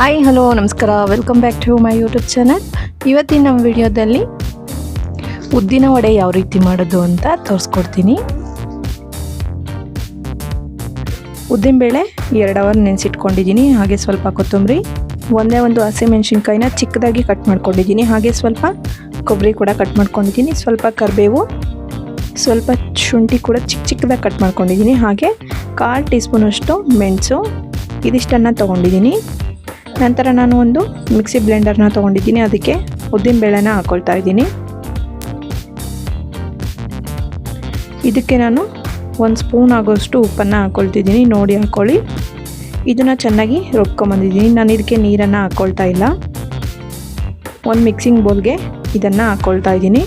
Hi hello ನಮಸ್ಕಾರ. Welcome back to my YouTube channel ಇವತ್ತಿನ ನಮ್ಮ ವಿಡಿಯೋದಲ್ಲಿ ಉದ್ದಿನ ವಡೆ ಯಾವ ರೀತಿ ಮಾಡೋದು ಅಂತ ತೋರಿಸ್ಕೊಡ್ತೀನಿ. ಉದ್ದಿನ ಬೇಳೆ ಎರಡು ಅವರ್ ನೆನೆಸಿಟ್ಕೊಂಡಿದ್ದೀನಿ, ಹಾಗೆ ಸ್ವಲ್ಪ ಕೊತ್ತಂಬರಿ, ಒಂದೇ ಒಂದು ಹಸಿಮೆಣಸಿನ್ಕಾಯಿನ ಚಿಕ್ಕದಾಗಿ ಕಟ್ ಮಾಡ್ಕೊಂಡಿದ್ದೀನಿ, ಹಾಗೆ ಸ್ವಲ್ಪ ಕೊಬ್ಬರಿ ಕೂಡ ಕಟ್ ಮಾಡ್ಕೊಂಡಿದ್ದೀನಿ, ಸ್ವಲ್ಪ ಕರಿಬೇವು, ಸ್ವಲ್ಪ ಶುಂಠಿ ಕೂಡ ಚಿಕ್ಕ ಚಿಕ್ಕದಾಗಿ ಕಟ್ ಮಾಡ್ಕೊಂಡಿದ್ದೀನಿ, ಹಾಗೆ ಕಾಲು ಟೀ ಸ್ಪೂನಷ್ಟು ಮೆಣಸು, ಇದಿಷ್ಟನ್ನು ತೊಗೊಂಡಿದ್ದೀನಿ. ನಂತರ ನಾನು ಒಂದು ಮಿಕ್ಸಿ ಬ್ಲೆಂಡರ್ನ ತೊಗೊಂಡಿದ್ದೀನಿ. ಅದಕ್ಕೆ ಉದ್ದಿನ ಬೇಳೆನ ಹಾಕ್ಕೊಳ್ತಾ ಇದ್ದೀನಿ. ಇದಕ್ಕೆ ನಾನು ಒಂದು ಸ್ಪೂನ್ ಆಗೋಷ್ಟು ಉಪ್ಪನ್ನು ಹಾಕ್ಕೊಳ್ತಿದ್ದೀನಿ ನೋಡಿ ಹಾಕ್ಕೊಳ್ಳಿ ಇದನ್ನು ಚೆನ್ನಾಗಿ ರುಬ್ಕೊಂಬಂದಿದ್ದೀನಿ. ನಾನು ಇದಕ್ಕೆ ನೀರನ್ನು ಹಾಕ್ಕೊಳ್ತಾ ಇಲ್ಲ. ಒಂದು ಮಿಕ್ಸಿಂಗ್ ಬೌಲ್ಗೆ ಇದನ್ನು ಹಾಕ್ಕೊಳ್ತಾ ಇದ್ದೀನಿ.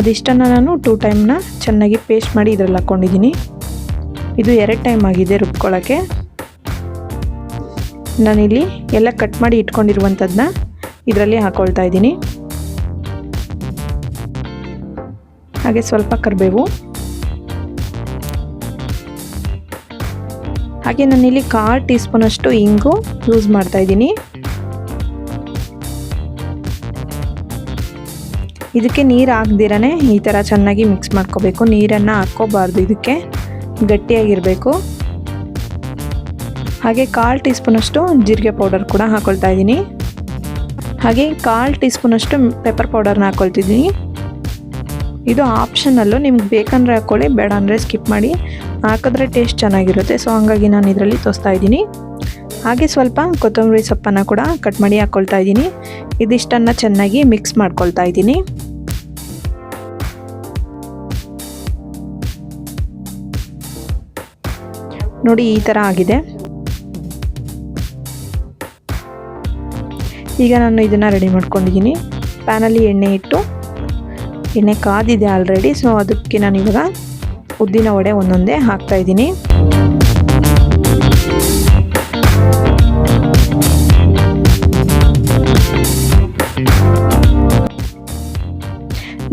ಅದಿಷ್ಟನ್ನು ನಾನು ಟೂ ಟೈಮ್ನ ಚೆನ್ನಾಗಿ ಪೇಸ್ಟ್ ಮಾಡಿ ಇದರಲ್ಲಿ ಹಾಕ್ಕೊಂಡಿದ್ದೀನಿ ಇದು ಎರಡು ಟೈಮ್ ಆಗಿದೆ ರುಬ್ಕೊಳ್ಳೋಕ್ಕೆ ನಾನಿಲ್ಲಿ ಎಲ್ಲ ಕಟ್ ಮಾಡಿ ಇಟ್ಕೊಂಡಿರುವಂಥದ್ದನ್ನ ಇದರಲ್ಲಿ ಹಾಕೊಳ್ತಾ ಇದ್ದೀನಿ. ಹಾಗೆ ಸ್ವಲ್ಪ ಕರಿಬೇವು. ಹಾಗೆ ನಾನಿಲ್ಲಿ ಕಾಲು ಟೀ ಸ್ಪೂನಷ್ಟು ಇಂಗು ಯೂಸ್ ಮಾಡ್ತಾ ಇದ್ದೀನಿ. ಇದಕ್ಕೆ ನೀರು ಹಾಕ್ದಿರೇ ಈ ಥರ ಚೆನ್ನಾಗಿ ಮಿಕ್ಸ್ ಮಾಡ್ಕೋಬೇಕು. ನೀರನ್ನು ಹಾಕ್ಕೋಬಾರ್ದು ಇದಕ್ಕೆ. ಗಟ್ಟಿಯಾಗಿರಬೇಕು. ಹಾಗೆ ಕಾಲು ಟೀ ಸ್ಪೂನಷ್ಟು ಜೀರಿಗೆ ಪೌಡರ್ ಕೂಡ ಹಾಕ್ಕೊಳ್ತಾ ಇದ್ದೀನಿ. ಹಾಗೆ ಕಾಲು ಟೀ ಸ್ಪೂನಷ್ಟು ಪೆಪ್ಪರ್ ಪೌಡರ್ನ ಹಾಕ್ಕೊಳ್ತಿದ್ದೀನಿ ಇದು ಆಪ್ಷನಲ್ಲು ನಿಮ್ಗೆ ಬೇಕಂದರೆ ಹಾಕ್ಕೊಳ್ಳಿ ಬೇಡ ಅಂದರೆ ಸ್ಕಿಪ್ ಮಾಡಿ. ಹಾಕಿದ್ರೆ ಟೇಸ್ಟ್ ಚೆನ್ನಾಗಿರುತ್ತೆ, ಸೊ ಹಂಗಾಗಿ ನಾನು ಇದರಲ್ಲಿ ತೋರಿಸ್ತಾ ಇದ್ದೀನಿ. ಹಾಗೆ ಸ್ವಲ್ಪ ಕೊತ್ತಂಬರಿ ಸೊಪ್ಪನ್ನು ಕೂಡ ಕಟ್ ಮಾಡಿ ಹಾಕ್ಕೊಳ್ತಾ ಇದ್ದೀನಿ. ಇದಿಷ್ಟನ್ನು ಚೆನ್ನಾಗಿ ಮಿಕ್ಸ್ ಮಾಡ್ಕೊಳ್ತಾ ಇದ್ದೀನಿ. ನೋಡಿ ಈ ಥರ ಆಗಿದೆ. ಈಗ ನಾನು ಇದನ್ನು ರೆಡಿ ಮಾಡ್ಕೊಂಡಿದ್ದೀನಿ. ಪ್ಯಾನಲ್ಲಿ ಎಣ್ಣೆ ಇಟ್ಟು, ಎಣ್ಣೆ ಕಾದಿದೆ ಆಲ್ರೆಡಿ ಸೊ ಅದಕ್ಕೆ ನಾನು ಇವಾಗ ಉದ್ದಿನ ವಡೆ ಒಂದೊಂದೇ ಹಾಕ್ತಾಯಿದ್ದೀನಿ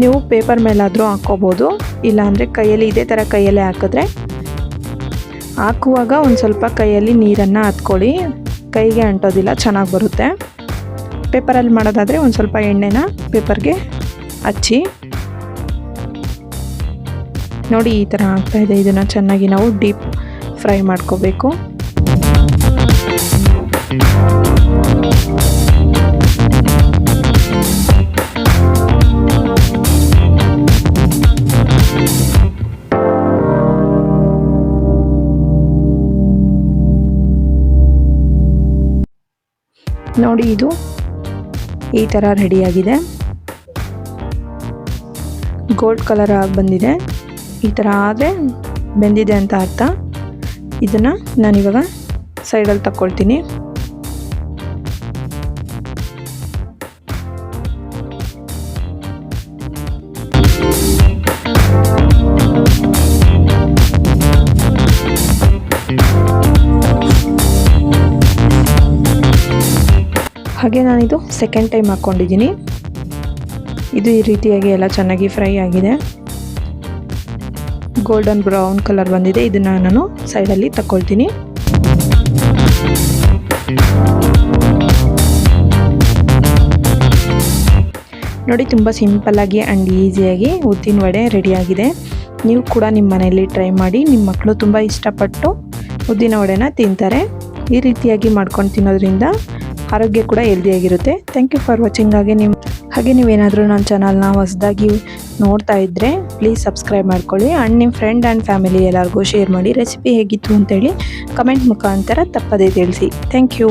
ನೀವು ಪೇಪರ್ ಮೇಲಾದರೂ ಹಾಕ್ಕೋಬೋದು. ಇಲ್ಲಾಂದರೆ ಕೈಯಲ್ಲಿ ಇದೇ ಥರ ಕೈಯಲ್ಲೇ ಹಾಕಿದ್ರೆ ಹಾಕುವಾಗ ಒಂದು ಸ್ವಲ್ಪ ಕೈಯಲ್ಲಿ ನೀರನ್ನು ಹತ್ಕೊಳ್ಳಿ. ಕೈಗೆ ಅಂಟೋದಿಲ್ಲ, ಚೆನ್ನಾಗಿ ಬರುತ್ತೆ. ಪೇಪರಲ್ಲಿ ಮಾಡೋದಾದರೆ ಒಂದು ಸ್ವಲ್ಪ ಎಣ್ಣೆನ ಪೇಪರ್ಗೆ ಹಚ್ಚಿ. ನೋಡಿ ಈ ಥರ ಆಗ್ತಾಯಿದೆ ಇದನ್ನು ಚೆನ್ನಾಗಿ ನಾವು ಡೀಪ್ ಫ್ರೈ ಮಾಡ್ಕೋಬೇಕು. ನೋಡಿ ಇದು ಈ ಥರ ರೆಡಿಯಾಗಿದೆ. ಗೋಲ್ಡ್ ಕಲರ್ ಆಗಿ ಬಂದಿದೆ. ಈ ಥರ ಆದರೆ ಬೆಂದಿದೆ ಅಂತ ಅರ್ಥ. ಇದನ್ನು ನಾನಿವಾಗ ಸೈಡಲ್ಲಿ ತಗೊಳ್ತೀನಿ ಹಾಗೆ ನಾನಿದು ಸೆಕೆಂಡ್ ಟೈಮ್ ಹಾಕ್ಕೊಂಡಿದ್ದೀನಿ ಇದು ಈ ರೀತಿಯಾಗಿ ಎಲ್ಲ ಚೆನ್ನಾಗಿ ಫ್ರೈ ಆಗಿದೆ. ಗೋಲ್ಡನ್ ಬ್ರೌನ್ ಕಲರ್ ಬಂದಿದೆ. ಇದನ್ನು ನಾನು ಸೈಡಲ್ಲಿ ತಗೊಳ್ತೀನಿ ನೋಡಿ, ತುಂಬ ಸಿಂಪಲ್ಲಾಗಿ ಆ್ಯಂಡ್ ಈಸಿಯಾಗಿ ಉದ್ದಿನ ವಡೆ ರೆಡಿಯಾಗಿದೆ ನೀವು ಕೂಡ ನಿಮ್ಮ ಮನೆಯಲ್ಲಿ ಟ್ರೈ ಮಾಡಿ. ನಿಮ್ಮ ಮಕ್ಕಳು ತುಂಬ ಇಷ್ಟಪಟ್ಟು ಉದ್ದಿನ ವಡೆನ ತಿಂತಾರೆ. ಈ ರೀತಿಯಾಗಿ ಮಾಡ್ಕೊಂಡು ತಿನ್ನೋದ್ರಿಂದ ಆರೋಗ್ಯ ಕೂಡ ಹೆಲ್ದಿಯಾಗಿರುತ್ತೆ ಥ್ಯಾಂಕ್ ಯು ಫಾರ್ ವಾಚಿಂಗ್ ಹಾಗೆ ನಿಮ್ಮ ಹಾಗೆ ನೀವೇನಾದರೂ ನನ್ನ ಚಾನಲ್ನ ಹೊಸದಾಗಿ ನೋಡ್ತಾ ಇದ್ದರೆ ಪ್ಲೀಸ್ ಸಬ್ಸ್ಕ್ರೈಬ್ ಮಾಡ್ಕೊಳ್ಳಿ. ಆ್ಯಂಡ್ ನಿಮ್ಮ ಫ್ರೆಂಡ್ ಆ್ಯಂಡ್ ಫ್ಯಾಮಿಲಿ ಎಲ್ಲರಿಗೂ ಶೇರ್ ಮಾಡಿ ರೆಸಿಪಿ ಹೇಗಿತ್ತು ಅಂತೇಳಿ ಕಮೆಂಟ್ ಮುಖಾಂತರ ತಪ್ಪದೇ ತಿಳಿಸಿ. Thank you